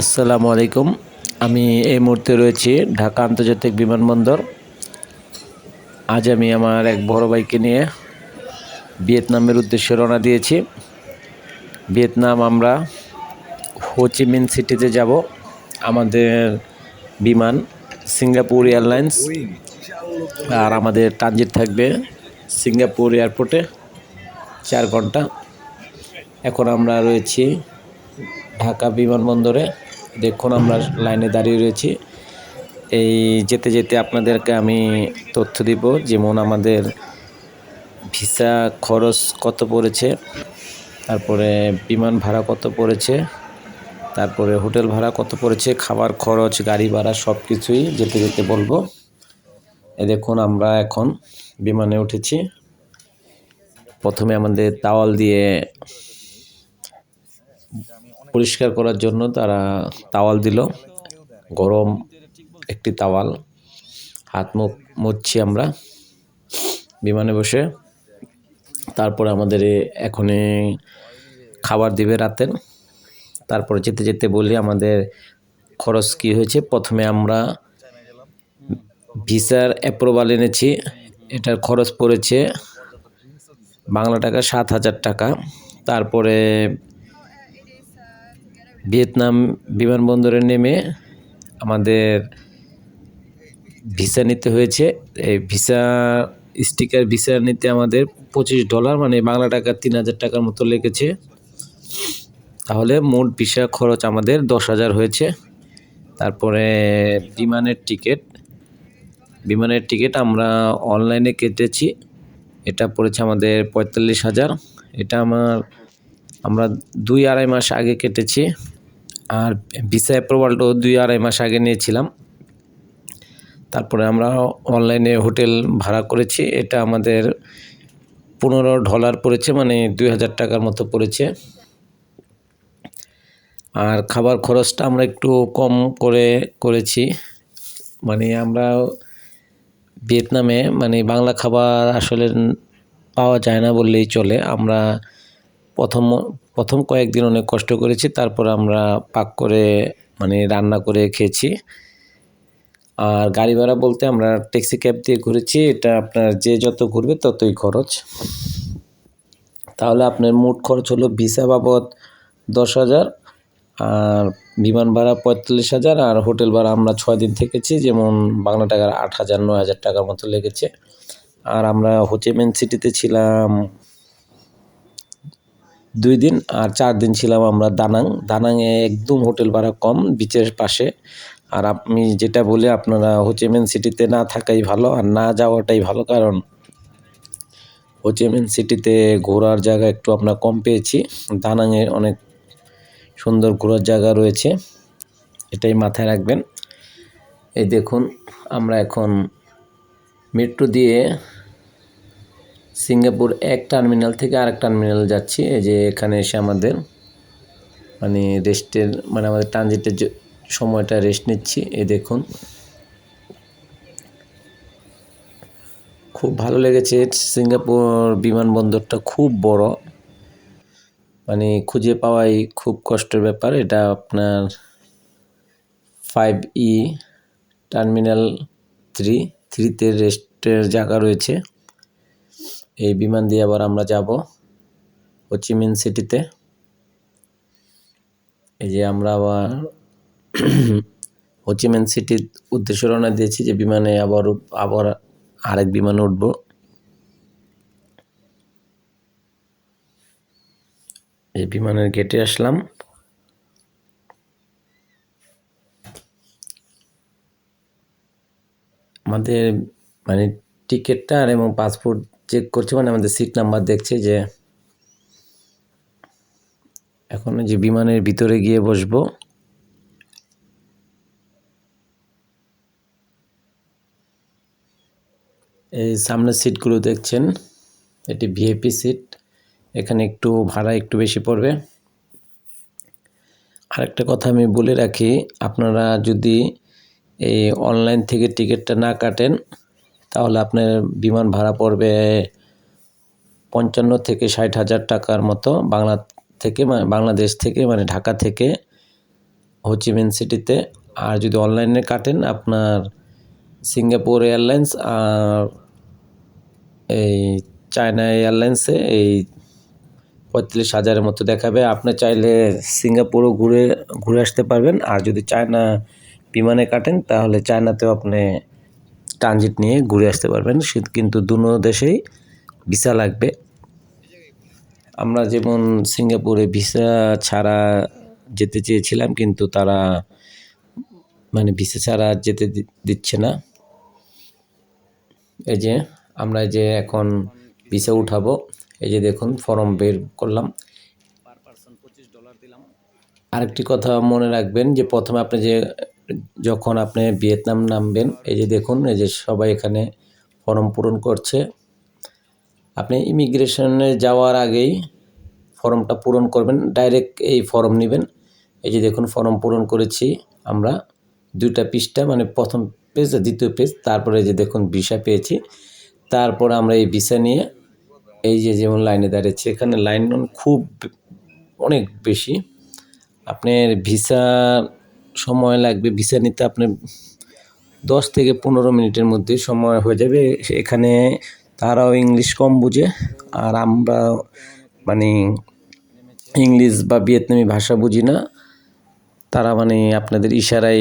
আসসালামু আলাইকুম। আমি এই মুহূর্তে রয়েছি ঢাকা আন্তর্জাতিক বিমানবন্দর। আজ আমি আমার এক বড় ভাইকে নিয়ে ভিয়েতনামের উদ্দেশ্যে রওনা দিয়েছি। ভিয়েতনাম আমরা হোচিমিন সিটিতে যাব। আমাদের বিমান সিঙ্গাপুর এয়ারলাইন্স আর আমাদের ট্রানজিট থাকবে সিঙ্গাপুর এয়ারপোর্টে চার ঘণ্টা। এখন আমরা রয়েছি ঢাকা বিমানবন্দরে। দেখুন আমরা লাইনে দাঁড়িয়ে রয়েছি। এই যেতে যেতে আপনাদেরকে আমি তথ্য দিব, যেমন আমাদের ভিসা খরচ কত পড়েছে, তারপরে বিমান ভাড়া কত পড়েছে, তারপরে হোটেল ভাড়া কত পড়েছে, খাবার খরচ, গাড়ি ভাড়া সব কিছুই যেতে যেতে বলব। এ দেখুন আমরা এখন বিমানে উঠেছি। প্রথমে আমাদের তাওয়াল দিয়ে পরিষ্কার করার জন্য তারা তাওয়াল দিল। গরম একটি তাওয়াল। হাত মুখ মুছছি আমরা বিমানে বসে। তারপরে আমাদের এখনই খাবার দিবে রাতের। তারপরে যেতে যেতে বলি আমাদের খরচ কী হয়েছে। প্রথমে আমরা ভিসার অ্যাপ্রুভাল এনেছি। এটার খরচ পড়েছে বাংলা টাকা সাত হাজার টাকা। তারপরে ভিয়েতনাম বিমানবন্দরে নেমে আমাদের ভিসা নিতে হয়েছে। এই ভিসা, স্টিকার ভিসা নিতে আমাদের পঁচিশ ডলার মানে বাংলা টাকা তিন হাজার টাকার মতো লেগেছে। তাহলে মোট ভিসা খরচ আমাদের দশ হাজার হয়েছে। তারপরে বিমানের টিকিট বিমানের টিকিট আমরা অনলাইনে কেটেছি। এটা পড়েছে আমাদের পঁয়তাল্লিশ হাজার। এটা আমার, আমরা দুই আড়াই মাস আগে কেটেছি। আর ভিসা অ্যাপ্রুভালটাও দুই আড়াই মাস আগে নিয়েছিলাম। তারপরে আমরা অনলাইনে হোটেল ভাড়া করেছি। এটা আমাদের পনেরো ডলার পড়েছে মানে দুই হাজার টাকার মতো পড়েছে। আর খাবার খরচটা আমরা একটু কম করে করেছি। মানে আমরা ভিয়েতনামে মানে বাংলা খাবার আসলে পাওয়া যায় না বললেই চলে। আমরা প্রথম প্রথম কয়েকদিন অনেক কষ্ট করেছি, তারপর আমরা পাক করে মানে রান্না করে খেয়েছি। আর গাড়ি ভাড়া বলতে আমরা ট্যাক্সি ক্যাব দিয়ে ঘুরেছি, এটা আপনার যে যত ঘুরবে ততই খরচ। তাহলে আপনার মোট খরচ হলো ভিসা বাবদ দশ হাজার, আর বিমান ভাড়া পঁয়তাল্লিশ হাজার, আর হোটেল ভাড়া আমরা ছয় দিন থেকেছি, যেমন বাংলা টাকার আট হাজার, নয় হাজার টাকার মতো লেগেছে। আর আমরা হোচেমেন সিটিতে ছিলাম দুই দিন আর চার দিন ছিলাম আমরা দানাং। দানাংয়ে একদম হোটেল ভাড়া কম বিচের পাশে। আর আমি যেটা বলি, আপনারা হোচেমেন সিটিতে না থাকাই ভালো আর না যাওয়াটাই ভালো কারণ হোচেমেন সিটিতে ঘোরার জায়গা একটু আমরা কম পেয়েছি। দানাংয়ে অনেক সুন্দর ঘোরার জায়গা রয়েছে, এটাই মাথায় রাখবেন। এই দেখুন, আমরা এখন মেট্রো দিয়ে সিঙ্গাপুর এক টার্মিনাল থেকে আরেক টার্মিনাল যাচ্ছি। এই যে এখানে এসে আমাদের মানে রেস্টের মানে আমাদের ট্রানজিটের সময়টা রেস্ট নিচ্ছি। এ দেখুন। খুব ভালো লেগেছে। সিঙ্গাপুর বিমানবন্দরটা খুব বড়। মানে খুঁজে পাওয়াই খুব কষ্টের ব্যাপার। এটা আপনার ফাইভ ই টার্মিনাল থ্রি, থ্রিতে রেস্টের জায়গা রয়েছে। এই বিমান দিয়ে আবার আমরা যাব হোচিমিন সিটিতে। এই যে আমরা আবার হোচিমিন সিটির উদ্দেশ্যে রওনা দিয়েছি যে বিমানে আবার আবার আরেক বিমানে উঠব। এই বিমানের গেটে আসলাম। আমাদের মানে টিকিটটা আর এবং পাসপোর্ট চেক করছে মানে আমাদের সিট নাম্বার দেখছে যে এখন যে বিমানের ভিতরে গিয়ে বসবো। এই সামনের সিটগুলো দেখছেন, এটি ভিআইপি সিট এখানে একটু ভাড়া একটু বেশি পড়বে। আরেকটা কথা আমি বলে রাখি, আপনারা যদি এই অনলাইন থেকে টিকিটটা না কাটেন তাহলে আপনার বিমান ভাড়া পড়বে পঞ্চান্ন থেকে ষাট হাজার টাকার মতো বাংলা থেকে মানে বাংলাদেশ থেকে মানে ঢাকা থেকে হোচিমিন সিটিতে আর যদি অনলাইনে কাটেন আপনার সিঙ্গাপুর এয়ারলাইন্স আর এই চায়না এয়ারলাইন্সে এই পঁয়ত্রিশ হাজারের মতো দেখাবে। আপনি চাইলে সিঙ্গাপুরও ঘুরে ঘুরে আসতে পারবেন। আর যদি চায়না বিমানে কাটেন, তাহলে চায়নাতেও আপনি ট্রানজিট নিয়ে ঘুরে আসতে পারবেন। কিন্তু দুনো দেশেই ভিসা লাগবে। আমরা যেমন সিঙ্গাপুরে ভিসা ছাড়া যেতে চেয়েছিলাম, কিন্তু তারা মানে ভিসা ছাড়া যেতে দিচ্ছে না। এই যে, আমরা যে এখন ভিসা উঠাবো। এই যে দেখুন, ফর্ম বের করলাম। আরেকটি কথা মনে রাখবেন যে, প্রথমে আপনি যে যখন আপনি ভিয়েতনাম নামবেন, এই যে দেখুন, এই যে সবাই এখানে ফর্ম পূরণ করছে। আপনি ইমিগ্রেশনে যাওয়ার আগেই ফর্মটা পূরণ করবেন, ডাইরেক্ট এই ফর্ম নেবেন। এই যে দেখুন, ফর্ম পূরণ করেছি আমরা। দুইটা পৃষ্ঠা মানে প্রথম পেজ দ্বিতীয় পেজ। তারপরে যে দেখুন, ভিসা পেয়েছি। তারপর আমরা এই ভিসা নিয়ে এই যে যেমন লাইনে দাঁড়িয়েছি, এখানে লাইন খুব অনেক বেশি। আপনার ভিসা সময় লাগবে ভিসা নিতে আপনার দশ থেকে পনেরো মিনিটের মধ্যে সময় হয়ে যাবে এখানে তারাও ইংলিশ কম বুঝে আর আমরা মানে ইংলিশ বা ভিয়েতনামি ভাষা বুঝি না তারা মানে আপনাদের ইশারাই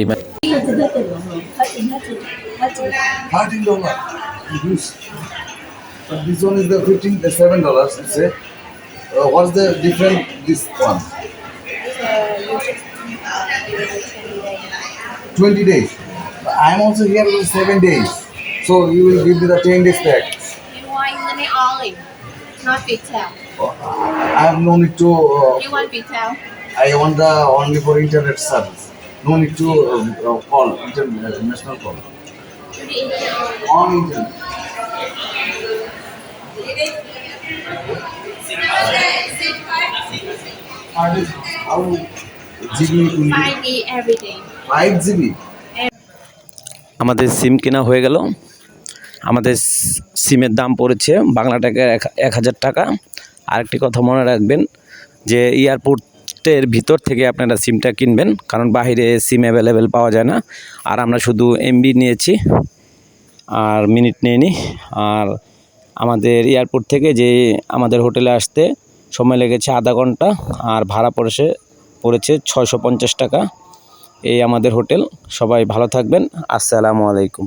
Twenty days. I am also here for seven days. So you will give me the ten days back. You want limit olive, not Vitel. I have no need to. Uh, You want Vitel? I want the only for internet service. No need to um, uh, call international call. On internet. How GB? Five E every day. Five GB আমাদের SIM কেনা হয়ে গেল। আমাদের সিমের দাম পড়েছে বাংলা টাকা এক- হাজার টাকা। আরেকটি কথা মনে রাখবেন যে এয়ারপোর্টের ভিতর থেকে আপনারা সিমটা কিনবেন, কারণ বাইরে সিম অ্যাভেলেবেল পাওয়া যায় না। আর আমরা শুধু এমবি নিয়েছি, আর মিনিট নিইনি আর আমাদের এয়ারপোর্ট থেকে যে আমাদের হোটেলে আসতে সময় লেগেছে আধা ঘণ্টা, আর ভাড়া পড়েছে পড়েছে ছয়শো পঞ্চাশ টাকা। এই আমাদের হোটেল। সবাই ভালো থাকবেন। আসসালামু আলাইকুম।